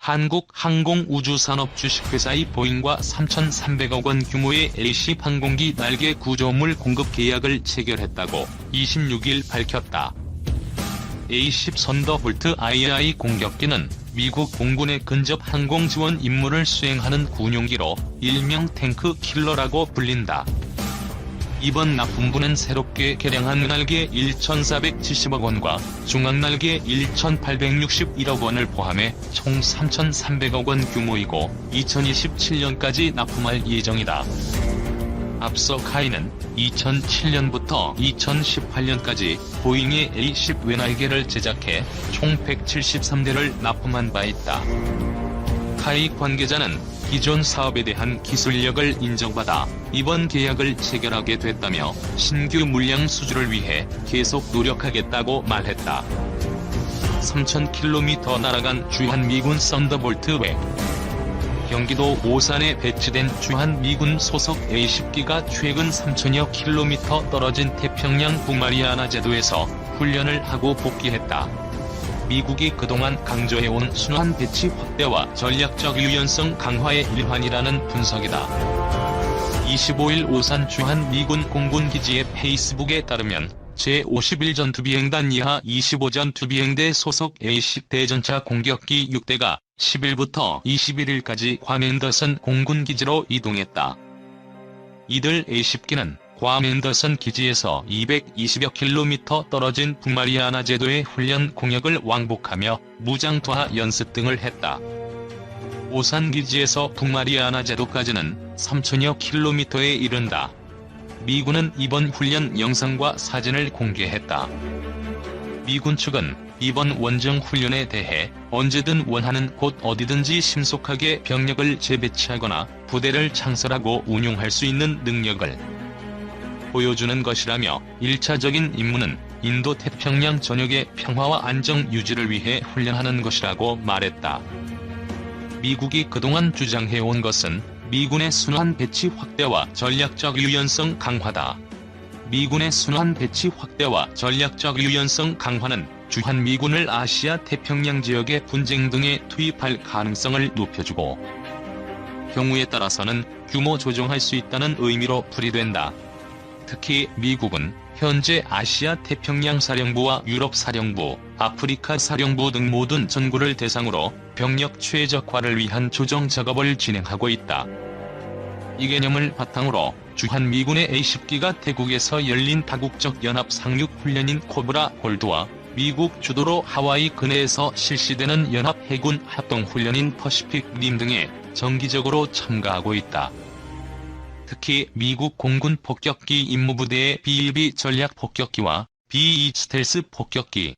한국항공우주산업 주식회사의 보잉과 3,300억 원 규모의 AC 항공기 날개 구조물 공급 계약을 체결했다고 26일 밝혔다. A10 선더볼트 II 공격기는 미국 공군의 근접 항공 지원 임무를 수행하는 군용기로 일명 탱크 킬러라고 불린다. 이번 납품분은 새롭게 개량한 날개 1,470억 원과 중앙 날개 1,861억 원을 포함해 총 3,300억 원 규모이고 2027년까지 납품할 예정이다. 앞서 카이는 2007년부터 2018년까지 보잉의 A10 외날개를 제작해 총 173대를 납품한 바 있다. 카이 관계자는 기존 사업에 대한 기술력을 인정받아 이번 계약을 체결하게 됐다며 신규 물량 수주를 위해 계속 노력하겠다고 말했다. 3,000km 날아간 주한 미군 썬더볼트 외 경기도 오산에 배치된 주한 미군 소속 A10기가 최근 3천여 킬로미터 떨어진 태평양 북마리아나 제도에서 훈련을 하고 복귀했다. 미국이 그동안 강조해온 순환 배치 확대와 전략적 유연성 강화의 일환이라는 분석이다. 25일 오산 주한 미군 공군기지의 페이스북에 따르면 제51전투 비행단 이하 25전투 비행대 소속 A10 대전차 공격기 6대가 10일부터 21일까지 괌앤더슨 공군기지로 이동했다. 이들 A10기는 괌 앤더슨 기지에서 220여 킬로미터 떨어진 북마리아나 제도의 훈련 공역을 왕복하며 무장투하 연습 등을 했다. 오산 기지에서 북마리아나 제도까지는 3천여 킬로미터에 이른다. 미군은 이번 훈련 영상과 사진을 공개했다. 미군 측은 이번 원정 훈련에 대해 언제든 원하는 곳 어디든지 신속하게 병력을 재배치하거나 부대를 창설하고 운용할 수 있는 능력을 보여주는 것이라며 1차적인 임무는 인도 태평양 전역의 평화와 안정 유지를 위해 훈련하는 것이라고 말했다. 미국이 그동안 주장해온 것은 미군의 순환 배치 확대와 전략적 유연성 강화다. 미군의 순환 배치 확대와 전략적 유연성 강화는 주한 미군을 아시아 태평양 지역의 분쟁 등에 투입할 가능성을 높여주고 경우에 따라서는 규모 조정할 수 있다는 의미로 풀이된다. 특히 미국은 현재 아시아 태평양 사령부와 유럽 사령부, 아프리카 사령부 등 모든 전구를 대상으로 병력 최적화를 위한 조정 작업을 진행하고 있다. 이 개념을 바탕으로 주한 미군의 A10기가 태국에서 열린 다국적 연합 상륙 훈련인 코브라 골드와 미국 주도로 하와이 근해에서 실시되는 연합 해군 합동 훈련인 퍼시픽 림 등에 정기적으로 참가하고 있다. 특히 미국 공군 폭격기 임무부대의 B-1B 전략 폭격기와 B-2 스텔스 폭격기,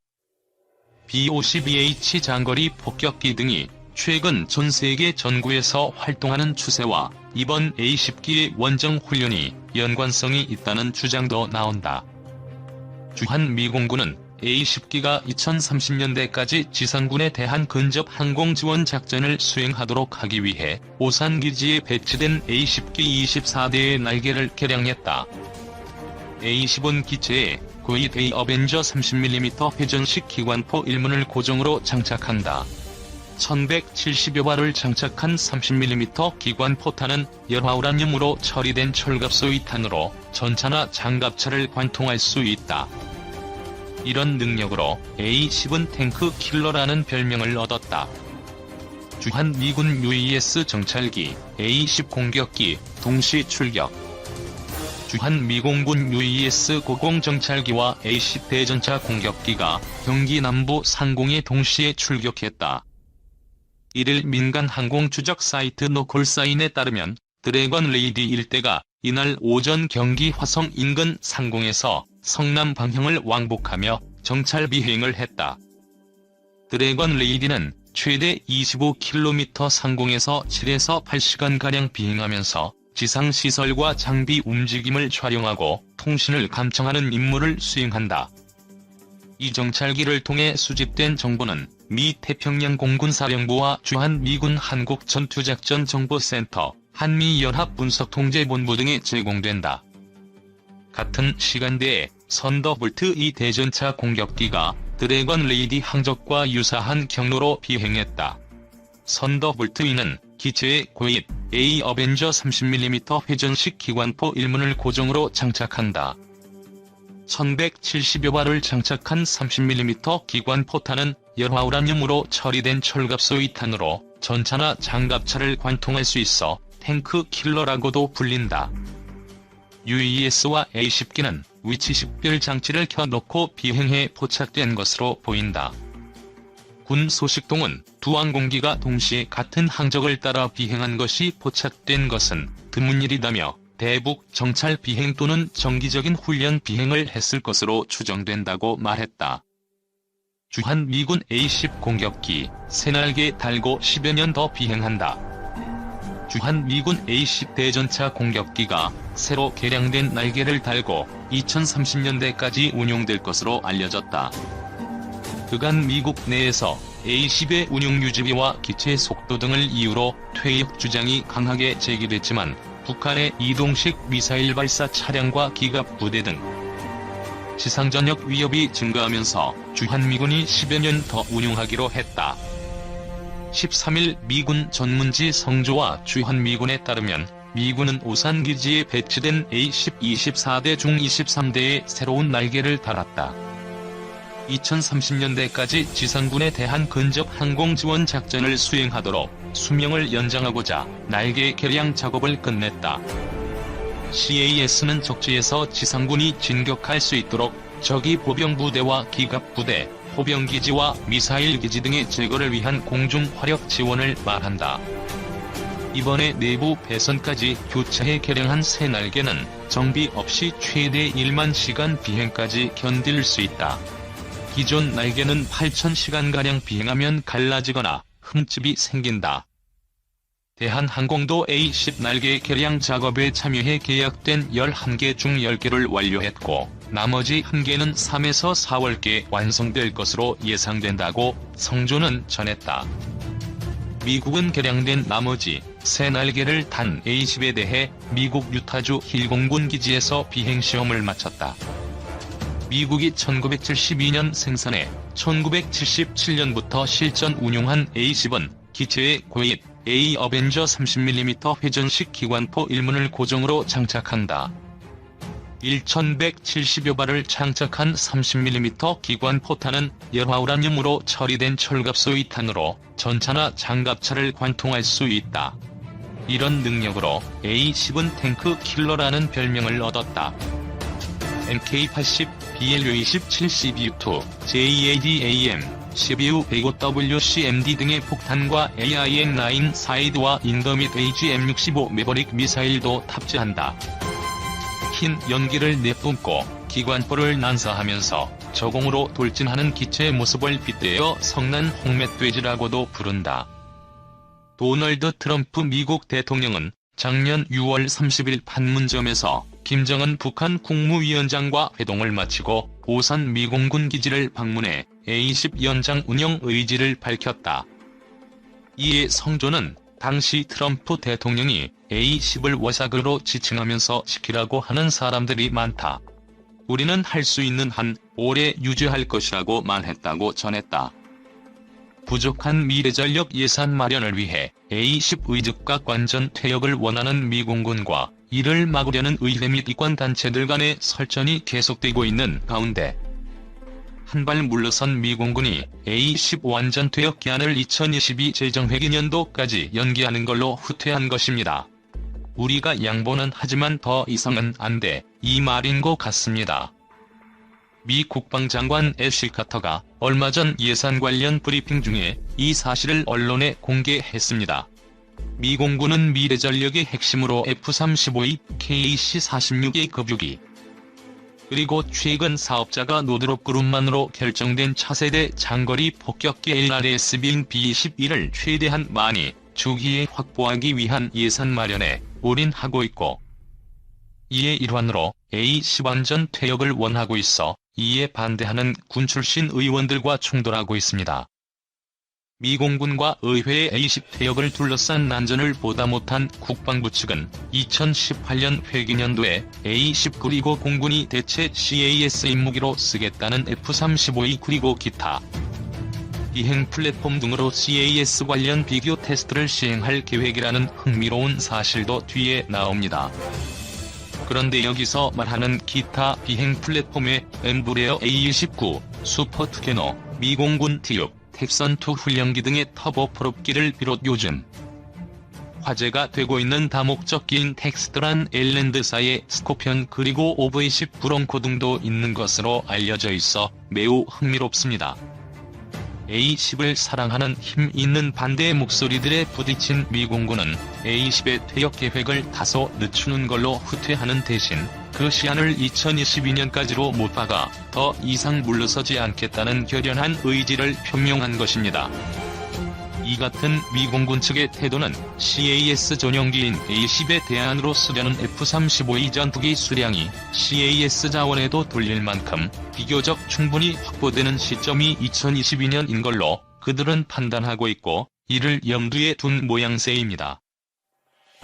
B-52H 장거리 폭격기 등이 최근 전 세계 전구에서 활동하는 추세와 이번 A-10기의 원정 훈련이 연관성이 있다는 주장도 나온다. 주한 미공군은 A-10기가 2030년대까지 지상군에 대한 근접 항공 지원 작전을 수행하도록 하기 위해 오산 기지에 배치된 A-10기 24대의 날개를 개량했다. A-10은 기체에 고이데이 어벤저 30mm 회전식 기관포 1문을 고정으로 장착한다. 1170여 발을 장착한 30mm 기관 포탄은 열화 우라늄으로 처리된 철갑소 2탄으로 전차나 장갑차를 관통할 수 있다. 이런 능력으로 A-10은 탱크 킬러라는 별명을 얻었다. 주한 미군 UAS 정찰기, A-10 공격기, 동시 출격. 주한 미공군 UAS 고공 정찰기와 A-10 대전차 공격기가 경기 남부 상공에 동시에 출격했다. 1일 민간 항공 추적 사이트 노콜사인에 따르면 드래건 레이디 일대가 이날 오전 경기 화성 인근 상공에서 성남 방향을 왕복하며 정찰 비행을 했다. 드래건 레이디는 최대 25km 상공에서 7에서 8시간가량 비행하면서 지상시설과 장비 움직임을 촬영하고 통신을 감청하는 임무를 수행한다. 이 정찰기를 통해 수집된 정보는 미 태평양 공군사령부와 주한 미군 한국전투작전정보센터, 한미연합분석통제본부 등에 제공된다. 같은 시간대에 선더볼트 2 대전차 공격기가 드래건 레이디 항적과 유사한 경로로 비행했다. 선더볼트 E는 기체의 고입 A 어벤져 30mm 회전식 기관포 1문을 고정으로 장착한다. 1170여 발을 장착한 30mm 기관 포탄은 열화 우라늄으로 처리된 철갑소 2탄으로 전차나 장갑차를 관통할 수 있어 탱크 킬러라고도 불린다. UAS와 A-10기는 위치 식별 장치를 켜놓고 비행해 포착된 것으로 보인다. 군 소식통은 두 항공기가 동시에 같은 항적을 따라 비행한 것이 포착된 것은 드문 일이다며 대북 정찰 비행 또는 정기적인 훈련 비행을 했을 것으로 추정된다고 말했다. 주한 미군 A-10 공격기, 새날개 달고 10여 년 더 비행한다. 주한 미군 A-10 대전차 공격기가 새로 개량된 날개를 달고 2030년대까지 운용될 것으로 알려졌다. 그간 미국 내에서 A-10의 운용 유지비와 기체 속도 등을 이유로 퇴역 주장이 강하게 제기됐지만 북한의 이동식 미사일 발사 차량과 기갑 부대 등 지상 전역 위협이 증가하면서 주한미군이 10여 년 더 운용하기로 했다. 13일 미군 전문지 성조와 주한미군에 따르면 미군은 오산 기지에 배치된 A-10 24대 중 23대에 새로운 날개를 달았다. 2030년대까지 지상군에 대한 근접 항공 지원 작전을 수행하도록 수명을 연장하고자 날개 개량 작업을 끝냈다. CAS는 적지에서 지상군이 진격할 수 있도록 적이 보병부대와 기갑부대, 포병기지와 미사일기지 등의 제거를 위한 공중 화력 지원을 말한다. 이번에 내부 배선까지 교차해 개량한 새 날개는 정비 없이 최대 1만 시간 비행까지 견딜 수 있다. 기존 날개는 8,000시간가량 비행하면 갈라지거나 흠집이 생긴다. 대한항공도 A-10 날개 개량 작업에 참여해 계약된 11개 중 10개를 완료했고 나머지 1개는 3에서 4월께 완성될 것으로 예상된다고 성조는 전했다. 미국은 개량된 나머지 새 날개를 단 A-10에 대해 미국 유타주 힐 공군 기지에서 비행시험을 마쳤다. 미국이 1972년 생산해 1977년부터 실전 운용한 A-10은 기체의 고입 A 어벤져 30mm 회전식 기관포 1문을 고정으로 장착한다. 1170여 발을 장착한 30mm 기관 포탄은 열화 우라늄으로 처리된 철갑소 2탄으로 전차나 장갑차를 관통할 수 있다. 이런 능력으로 A-10은 탱크 킬러라는 별명을 얻었다. MK-80, BLU-27 CBU-2, JADAM, CBU 105WCMD 등의 폭탄과 AIM-9 사이드와 인더밋 AGM-65 매버릭 미사일도 탑재한다. 흰 연기를 내뿜고 기관포를 난사하면서 저공으로 돌진하는 기체의 모습을 빗대어 성난 홍멧돼지라고도 부른다. 도널드 트럼프 미국 대통령은 작년 6월 30일 판문점에서 김정은 북한 국무위원장과 회동을 마치고 오산 미공군 기지를 방문해 A-10 연장 운영 의지를 밝혔다. 이에 성조는 당시 트럼프 대통령이 A-10을 워사그로 지칭하면서 지키라고 하는 사람들이 많다. 우리는 할 수 있는 한 오래 유지할 것이라고 말했다고 전했다. 부족한 미래전력 예산 마련을 위해 A-10 의즉각 완전 퇴역을 원하는 미공군과 이를 막으려는 의회 및 이권 단체들 간의 설전이 계속되고 있는 가운데 한발 물러선 미공군이 A-10 완전 퇴역 기한을 2022 재정회기년도까지 연기하는 걸로 후퇴한 것입니다. 우리가 양보는 하지만 더 이상은 안 돼, 이 말인 것 같습니다. 미 국방장관 애쉬 카터가 얼마 전 예산 관련 브리핑 중에 이 사실을 언론에 공개했습니다. 미 공군은 미래전력의 핵심으로 F-35E, KC-46의 급유기, 그리고 최근 사업자가 노드롭 그룹만으로 결정된 차세대 장거리 폭격기 LRS-빈 B-21을 최대한 많이 주기에 확보하기 위한 예산 마련에 올인하고 있고 이에 일환으로 A-10 완전 퇴역을 원하고 있어 이에 반대하는 군 출신 의원들과 충돌하고 있습니다. 미 공군과 의회의 A-10 퇴역을 둘러싼 난전을 보다 못한 국방부 측은 2018년 회기년도에 A-10 그리고 공군이 대체 CAS 임무기로 쓰겠다는 F-35E 그리고 기타 비행 플랫폼 등으로 CAS 관련 비교 테스트를 시행할 계획이라는 흥미로운 사실도 뒤에 나옵니다. 그런데 여기서 말하는 기타 비행 플랫폼의 엠브레어 A29, 슈퍼 투캐너, 미공군 T6, 텍선2 훈련기 등의 터보 프롭기를 비롯 요즘 화제가 되고 있는 다목적기인 텍스트란 엘랜드사의 스코피언 그리고 OV10 브론코 등도 있는 것으로 알려져 있어 매우 흥미롭습니다. A10을 사랑하는 힘 있는 반대의 목소리들에 부딪힌 미공군은 A10의 퇴역 계획을 다소 늦추는 걸로 후퇴하는 대신 그 시한을 2022년까지로 못 박아 더 이상 물러서지 않겠다는 결연한 의지를 표명한 것입니다. 이 같은 미공군 측의 태도는 CAS 전용기인 A10의 대안으로 쓰려는 F-35E 전투기 수량이 CAS 자원에도 돌릴 만큼 비교적 충분히 확보되는 시점이 2022년인 걸로 그들은 판단하고 있고 이를 염두에 둔 모양새입니다.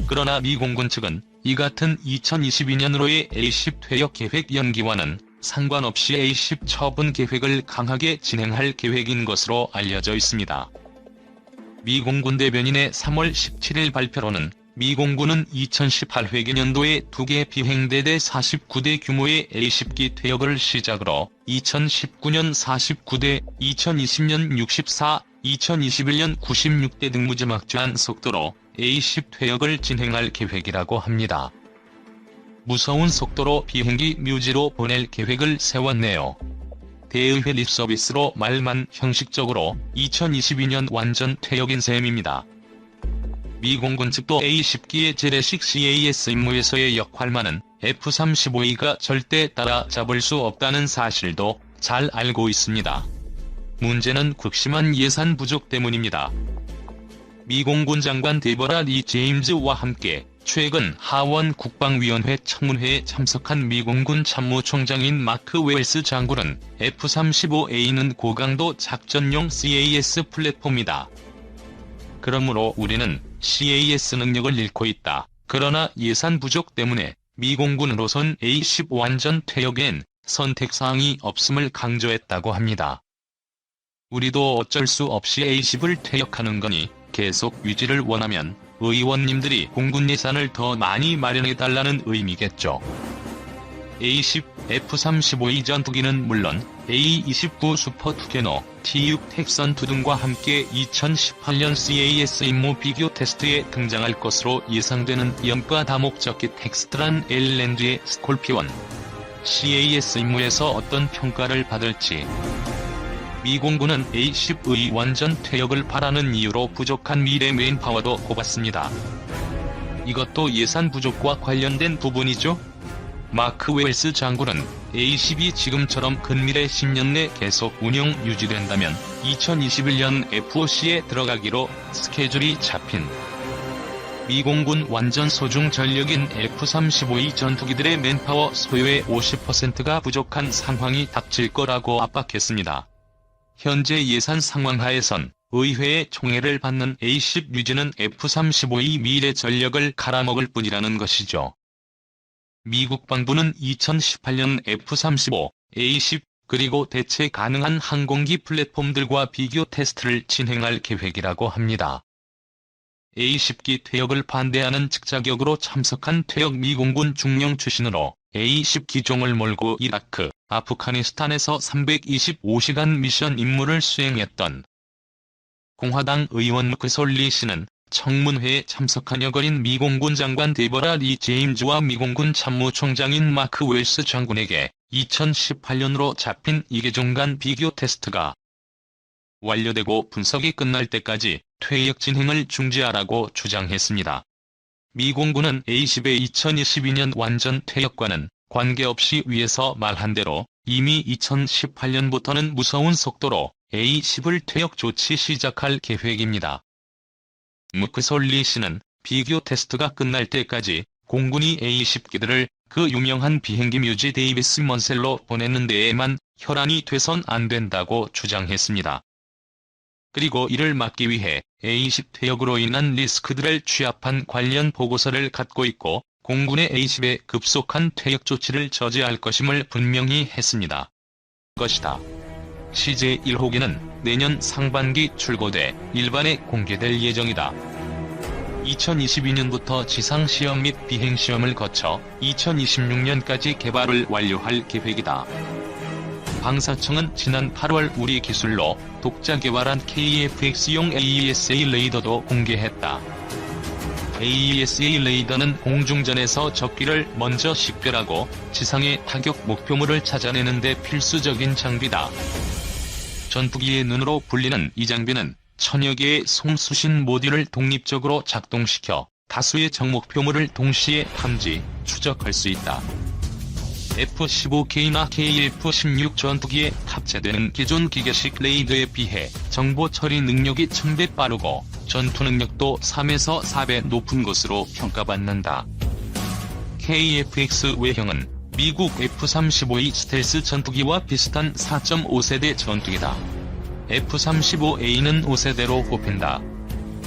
그러나 미 공군 측은 이 같은 2022년으로의 A10 퇴역 계획 연기와는 상관없이 A10 처분 계획을 강하게 진행할 계획인 것으로 알려져 있습니다. 미 공군 대변인의 3월 17일 발표로는 미 공군은 2018 회계년도에 2개 비행대 대 49대 규모의 A10기 퇴역을 시작으로 2019년 49대, 2020년 64, 2021년 96대 등 무지막지한 속도로 A10 퇴역을 진행할 계획이라고 합니다. 무서운 속도로 비행기 뮤지로 보낼 계획을 세웠네요. 대의회 립서비스로 말만 형식적으로 2022년 완전 퇴역인 셈입니다. 미 공군 측도 A10기의 재래식 CAS 임무에서의 역할만은 F-35E가 절대 따라잡을 수 없다는 사실도 잘 알고 있습니다. 문제는 극심한 예산 부족 때문입니다. 미공군 장관 데버라 리 제임즈와 함께 최근 하원 국방위원회 청문회에 참석한 미 공군 참모총장인 마크 웰스 장군은 F-35A는 고강도 작전용 CAS 플랫폼이다. 그러므로 우리는 CAS 능력을 잃고 있다. 그러나 예산 부족 때문에 미 공군으로선 A-10 완전 퇴역엔 선택사항이 없음을 강조했다고 합니다. 우리도 어쩔 수 없이 A-10을 퇴역하는 거니 계속 유지를 원하면 의원님들이 공군 예산을 더 많이 마련해달라는 의미겠죠. A-10, F-35E 전투기는 물론 A-29 슈퍼 투캐너, T-6 텍선2 등과 함께 2018년 CAS 임무 비교 테스트에 등장할 것으로 예상되는 연가 다목적기 텍스트란 엘랜드의 스콜피온. CAS 임무에서 어떤 평가를 받을지 미공군은 A10의 완전 퇴역을 바라는 이유로 부족한 미래 메인파워도 꼽았습니다. 이것도 예산 부족과 관련된 부분이죠? 마크 웰스 장군은 A10이 지금처럼 근미래 10년 내 계속 운영 유지된다면 2021년 FOC에 들어가기로 스케줄이 잡힌 미공군 완전 소중 전력인 F-35E 전투기들의 맨파워 소요의 50%가 부족한 상황이 닥칠 거라고 압박했습니다. 현재 예산 상황 하에선 의회의 총애를 받는 A10 유지는 F-35E 미래 전력을 갈아먹을 뿐이라는 것이죠. 미국 방부는 2018년 F-35, A10, 그리고 대체 가능한 항공기 플랫폼들과 비교 테스트를 진행할 계획이라고 합니다. A10기 퇴역을 반대하는 측자격으로 참석한 퇴역 미공군 중령 출신으로 A10 기종을 몰고 이라크, 아프가니스탄에서 325시간 미션 임무를 수행했던 공화당 의원 무크솔리 씨는 청문회에 참석한 여거린 미공군 장관 데버라 리 제임즈와 미공군 참모총장인 마크 웰스 장군에게 2018년으로 잡힌 이계종간 비교 테스트가 완료되고 분석이 끝날 때까지 퇴역 진행을 중지하라고 주장했습니다. 미 공군은 A10의 2022년 완전 퇴역과는 관계없이 위에서 말한 대로 이미 2018년부터는 무서운 속도로 A10을 퇴역 조치 시작할 계획입니다. 무크솔리 씨는 비교 테스트가 끝날 때까지 공군이 A10기들을 그 유명한 비행기 뮤지 데이비스 먼셀로 보내는 데에만 혈안이 돼선 안 된다고 주장했습니다. 그리고 이를 막기 위해 A10 퇴역으로 인한 리스크들을 취합한 관련 보고서를 갖고 있고 공군의 A10의 급속한 퇴역 조치를 저지할 것임을 분명히 했습니다. 것이다. CJ 1호기는 내년 상반기 출고돼 일반에 공개될 예정이다. 2022년부터 지상시험 및 비행시험을 거쳐 2026년까지 개발을 완료할 계획이다. 방사청은 지난 8월 우리 기술로 독자 개발한 KF-X용 AESA 레이더도 공개했다. AESA 레이더는 공중전에서 적기를 먼저 식별하고 지상의 타격 목표물을 찾아내는 데 필수적인 장비다. 전투기의 눈으로 불리는 이 장비는 천여 개의 송수신 모듈을 독립적으로 작동시켜 다수의 적목표물을 동시에 탐지, 추적할 수 있다. F-15K나 KF-16 전투기에 탑재되는 기존 기계식 레이더에 비해 정보 처리 능력이 1000배 빠르고 전투 능력도 3에서 4배 높은 것으로 평가받는다. KF-X 외형은 미국 F-35E 스텔스 전투기와 비슷한 4.5세대 전투기다. F-35A는 5세대로 꼽힌다.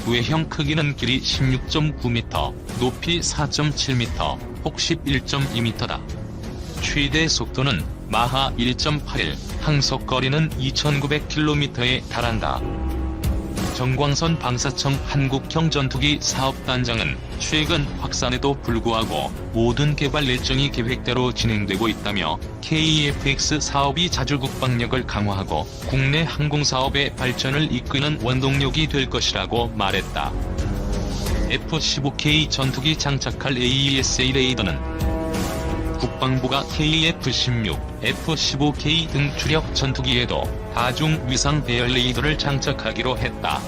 외형 크기는 길이 16.9m, 높이 4.7m, 폭 11.2m다. 최대 속도는 마하 1.81, 항속 거리는 2900km에 달한다. 정광선 방사청 한국형 전투기 사업단장은 최근 확산에도 불구하고 모든 개발 일정이 계획대로 진행되고 있다며 KF-X 사업이 자주 국방력을 강화하고 국내 항공사업의 발전을 이끄는 원동력이 될 것이라고 말했다. F-15K 전투기 장착할 AESA 레이더는 국방부가 KF-16, F-15K 등 주력 전투기에도 다중 위상 배열 레이더를 장착하기로 했다.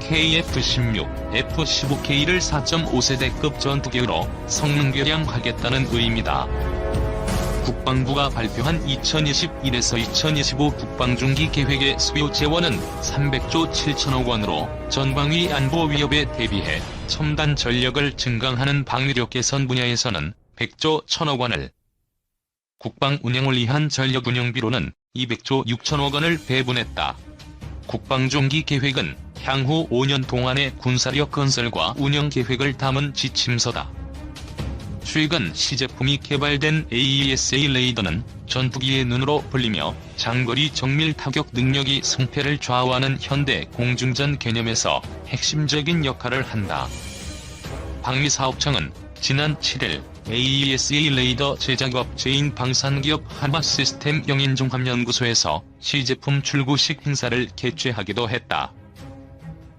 KF-16, F-15K를 4.5세대급 전투기로 성능 개량하겠다는 의미다. 국방부가 발표한 2021에서 2025 국방중기 계획의 수요 재원은 300조 7천억 원으로 전방위 안보 위협에 대비해 첨단 전력을 증강하는 방위력 개선 분야에서는 100조 1000억 원을 국방 운영을 위한 전력 운영비로는 200조 6천억 원을 배분했다. 국방중기 계획은 향후 5년 동안의 군사력 건설과 운영 계획을 담은 지침서다. 최근 시제품이 개발된 AESA 레이더는 전투기의 눈으로 불리며 장거리 정밀 타격 능력이 승패를 좌우하는 현대 공중전 개념에서 핵심적인 역할을 한다. 방위사업청은 지난 7일 AESA 레이더 제작업체인 방산기업 하마시스템 영인종합연구소에서 시제품 출고식 행사를 개최하기도 했다.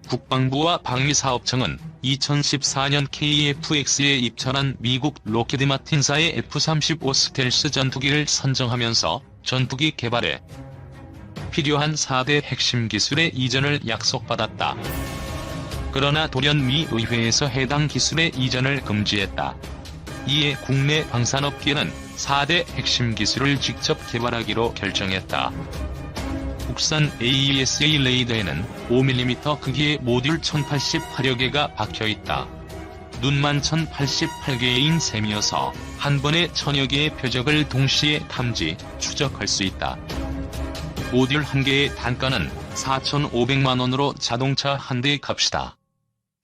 국방부와 방위사업청은 2014년 KF-X에 입찰한 미국 로키드 마틴사의 F-35 스텔스 전투기를 선정하면서 전투기 개발에 필요한 4대 핵심 기술의 이전을 약속받았다. 그러나 돌연 미 의회에서 해당 기술의 이전을 금지했다. 이에 국내 방산업계는 4대 핵심 기술을 직접 개발하기로 결정했다. 국산 AESA 레이더에는 5mm 크기의 모듈 1088여 개가 박혀 있다. 눈만 1088개인 셈이어서 한 번에 천여 개의 표적을 동시에 탐지, 추적할 수 있다. 모듈 한 개의 단가는 4,500만 원으로 자동차 한대 값이다.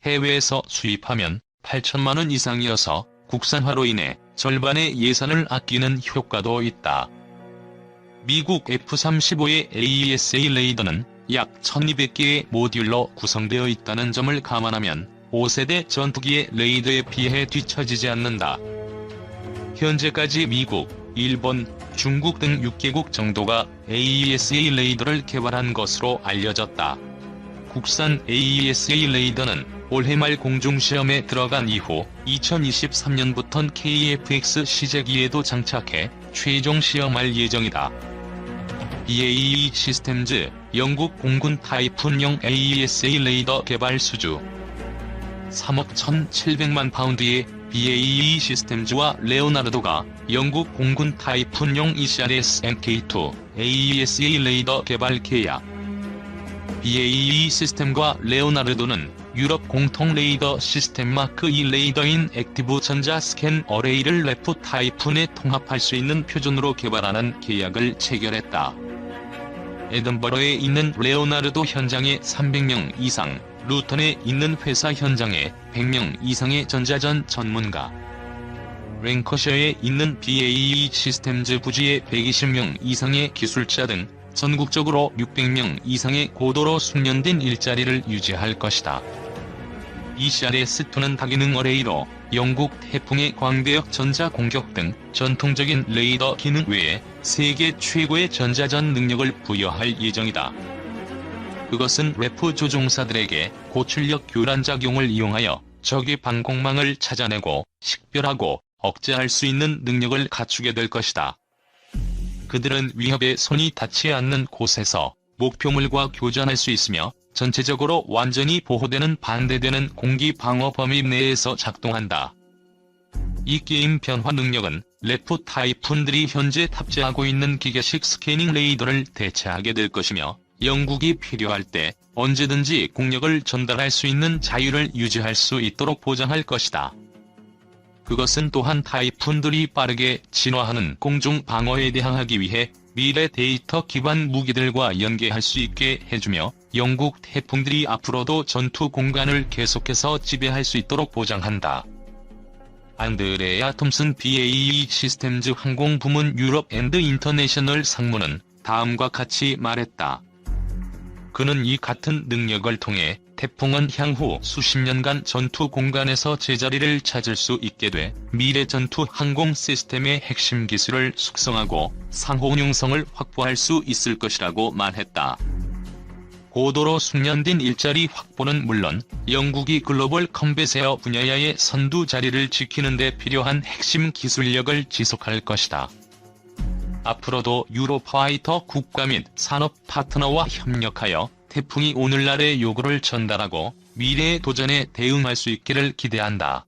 해외에서 수입하면 8천만 원 이상이어서 국산화로 인해 절반의 예산을 아끼는 효과도 있다. 미국 F-35의 AESA 레이더는 약 1200개의 모듈로 구성되어 있다는 점을 감안하면 5세대 전투기의 레이더에 비해 뒤처지지 않는다. 현재까지 미국, 일본, 중국 등 6개국 정도가 AESA 레이더를 개발한 것으로 알려졌다. 국산 AESA 레이더는 올해 말 공중시험에 들어간 이후 2023년부턴 KF-X 시제기에도 장착해 최종 시험할 예정이다. BAE 시스템즈 영국 공군 타이푼형 AESA 레이더 개발 수주 3억 1,700만 파운드의 BAE 시스템즈와 레오나르도가 영국 공군 타이푼용 ECRS NK2 AESA 레이더 개발 계약 BAE 시스템과 레오나르도는 유럽 공통 레이더 시스템 마크 2 레이더인 액티브 전자 스캔 어레이를 레프 타이푼에 통합할 수 있는 표준으로 개발하는 계약을 체결했다. 에든버러에 있는 레오나르도 현장에 300명 이상, 루턴에 있는 회사 현장에 100명 이상의 전자전 전문가, 랭커셔에 있는 BAE 시스템즈 부지에 120명 이상의 기술자 등 전국적으로 600명 이상의 고도로 숙련된 일자리를 유지할 것이다. ECRS2는 다기능 어레이로 영국 태풍의 광대역 전자 공격 등 전통적인 레이더 기능 외에 세계 최고의 전자전 능력을 부여할 예정이다. 그것은 래프 조종사들에게 고출력 교란 작용을 이용하여 적의 방공망을 찾아내고 식별하고 억제할 수 있는 능력을 갖추게 될 것이다. 그들은 위협에 손이 닿지 않는 곳에서 목표물과 교전할 수 있으며 전체적으로 완전히 보호되는 반대되는 공기 방어 범위 내에서 작동한다. 이 게임 변화 능력은 레프 타이푼들이 현재 탑재하고 있는 기계식 스캐닝 레이더를 대체하게 될 것이며 영국이 필요할 때 언제든지 공력을 전달할 수 있는 자유를 유지할 수 있도록 보장할 것이다. 그것은 또한 타이푼들이 빠르게 진화하는 공중 방어에 대항하기 위해 미래 데이터 기반 무기들과 연계할 수 있게 해주며 영국 태풍들이 앞으로도 전투 공간을 계속해서 지배할 수 있도록 보장한다. 안드레아 톰슨 BAE 시스템즈 항공 부문 유럽 앤드 인터내셔널 상무는 다음과 같이 말했다. 그는 이 같은 능력을 통해 태풍은 향후 수십 년간 전투 공간에서 제자리를 찾을 수 있게 돼 미래 전투 항공 시스템의 핵심 기술을 숙성하고 상호 융성을 확보할 수 있을 것이라고 말했다. 고도로 숙련된 일자리 확보는 물론 영국이 글로벌 컴뱃에어 분야의 선두 자리를 지키는 데 필요한 핵심 기술력을 지속할 것이다. 앞으로도 유로파이터 국가 및 산업 파트너와 협력하여 태풍이 오늘날의 요구를 전달하고 미래의 도전에 대응할 수 있기를 기대한다.